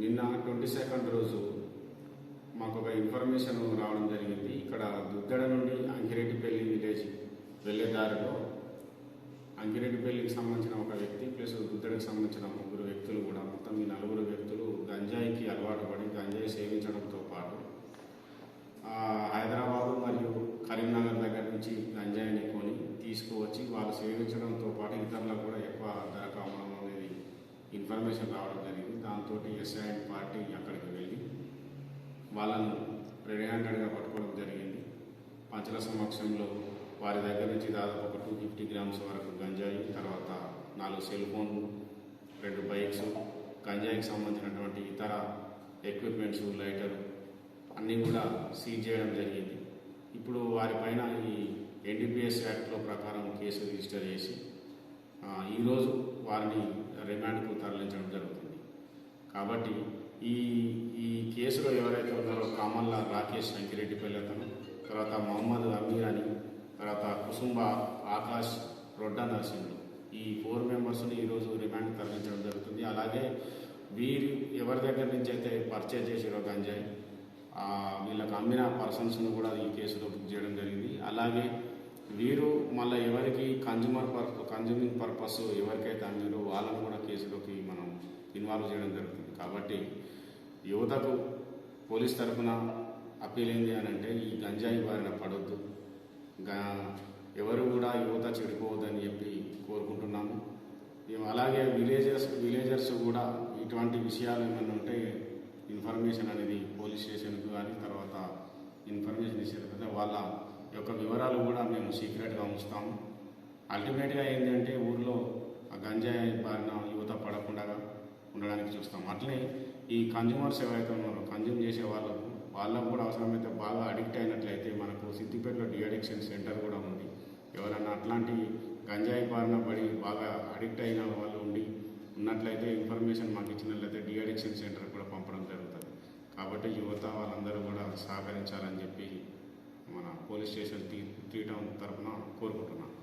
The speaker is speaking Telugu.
నిన్న ట్వంటీ సెకండ్ రోజు మాకు ఒక ఇన్ఫర్మేషన్ రావడం జరిగింది. ఇక్కడ దుద్దడ నుండి అంకిరెడ్డిపల్లి విలేజ్ వెళ్ళే దారిలో అంకిరెడ్డిపల్లికి సంబంధించిన ఒక వ్యక్తి ప్లస్ దుద్దడికి సంబంధించిన ముగ్గురు వ్యక్తులు కూడా మొత్తం ఈ నలుగురు వ్యక్తులు గంజాయికి అలవాటు పడి గంజాయి సేవించడంతో పాటు హైదరాబాదు మరియు కరీంనగర్ దగ్గర నుంచి గంజాయిని కొని తీసుకువచ్చి వాళ్ళు సేవించడంతో పాటు ఇతరులకు కూడా ఎక్కువ ధరకు అమ్మడం అనేది ఇన్ఫర్మేషన్ రావడం జరిగింది ఎస్ఐ పార్టీ అక్కడికి వెళ్ళి వాళ్ళను రెడీ హ్యాండెడ్గా పట్టుకోవడం జరిగింది. పంచల సమక్షంలో వారి దగ్గర నుంచి దాదాపు ఒక టూ ఫిఫ్టీ గ్రామ్స్ వరకు గంజాయి తర్వాత నాలుగు సెల్ ఫోన్లు రెండు బైక్స్ గంజాయికి సంబంధించినటువంటి ఇతర ఎక్విప్మెంట్స్ లైటర్ అన్నీ కూడా సీజ్ చేయడం జరిగింది. ఇప్పుడు వారిపైన ఈ ఎన్డీపీఎస్ యాక్ట్లో ప్రకారం కేసు రిజిస్టర్ చేసి ఈరోజు వారిని రిమాండ్కు తరలించడం కాబట్టి ఈ ఈ కేసులో ఎవరైతే ఉన్నారో కామల్లా రాకేష్ వెంకిరెడ్డిపల్లి అతను తర్వాత మహమ్మద్ అమీర్ అని తర్వాత కుసుంబ ఆకాష్ రొడ్డ నరసింహులు ఈ ఫోర్ మెంబర్స్ని ఈరోజు రిమాండ్ తరలించడం జరుగుతుంది. అలాగే వీరు ఎవరి దగ్గర నుంచి అయితే పర్చేజ్ చేసారో గంజాయి వీళ్ళకి అమ్మిన పర్సన్స్ను కూడా ఈ కేసులో బుక్ చేయడం జరిగింది. అలాగే వీరు మళ్ళీ ఎవరికి కన్జ్యూమర్ పర్ కన్జ్యూమింగ్ పర్పస్ ఎవరికైతే అమ్మారో వాళ్ళను కూడా కేసులోకి మనం ఇన్వాల్వ్ చేయడం జరుగుతుంది. కాబట్టి యువతకు పోలీస్ తరఫున అప్పీల్ ఏంది అని అంటే ఈ గంజాయి బారిన పడొద్దు. గా ఎవరు కూడా యువత చెడిపోవద్దని చెప్పి కోరుకుంటున్నాము. మేము అలాగే విలేజర్స్ విలేజర్స్ కూడా ఇటువంటి విషయాలు ఏమైనా ఉంటే ఇన్ఫర్మేషన్ అనేది పోలీస్ స్టేషన్కు కానీ తర్వాత ఇన్ఫర్మేషన్ ఇచ్చారు వాళ్ళ యొక్క వివరాలు కూడా మేము సీక్రెట్గా ఉంచుతాము అల్టిమేట్గా ఏంటంటే ఊర్లో ఆ గంజాయి బారిన యువత పడకుండా ఉండడానికి చూస్తాం. అట్లే ఈ కన్జ్యూమర్స్ ఎవరైతే ఉన్నారో కన్జ్యూమ్ చేసే వాళ్ళకు వాళ్ళకు కూడా అవసరమైతే బాగా అడిక్ట్ అయినట్లయితే మనకు సిద్దిపేటలో డిఅడిక్షన్ సెంటర్ కూడా ఉంది. ఎవరన్నా అట్లాంటి గంజాయి బారిన పడి బాగా అడిక్ట్ అయిన వాళ్ళు ఉండి ఉన్నట్లయితే ఇన్ఫర్మేషన్ మాకు ఇచ్చినట్లయితే డిఅడిక్షన్ సెంటర్ కూడా పంపడం జరుగుతుంది. కాబట్టి యువత వాళ్ళందరూ కూడా సహకరించాలని చెప్పి పోలీస్ స్టేషన్ తీ త్రీ టౌన్ తరఫున కోరుకుంటున్నాను.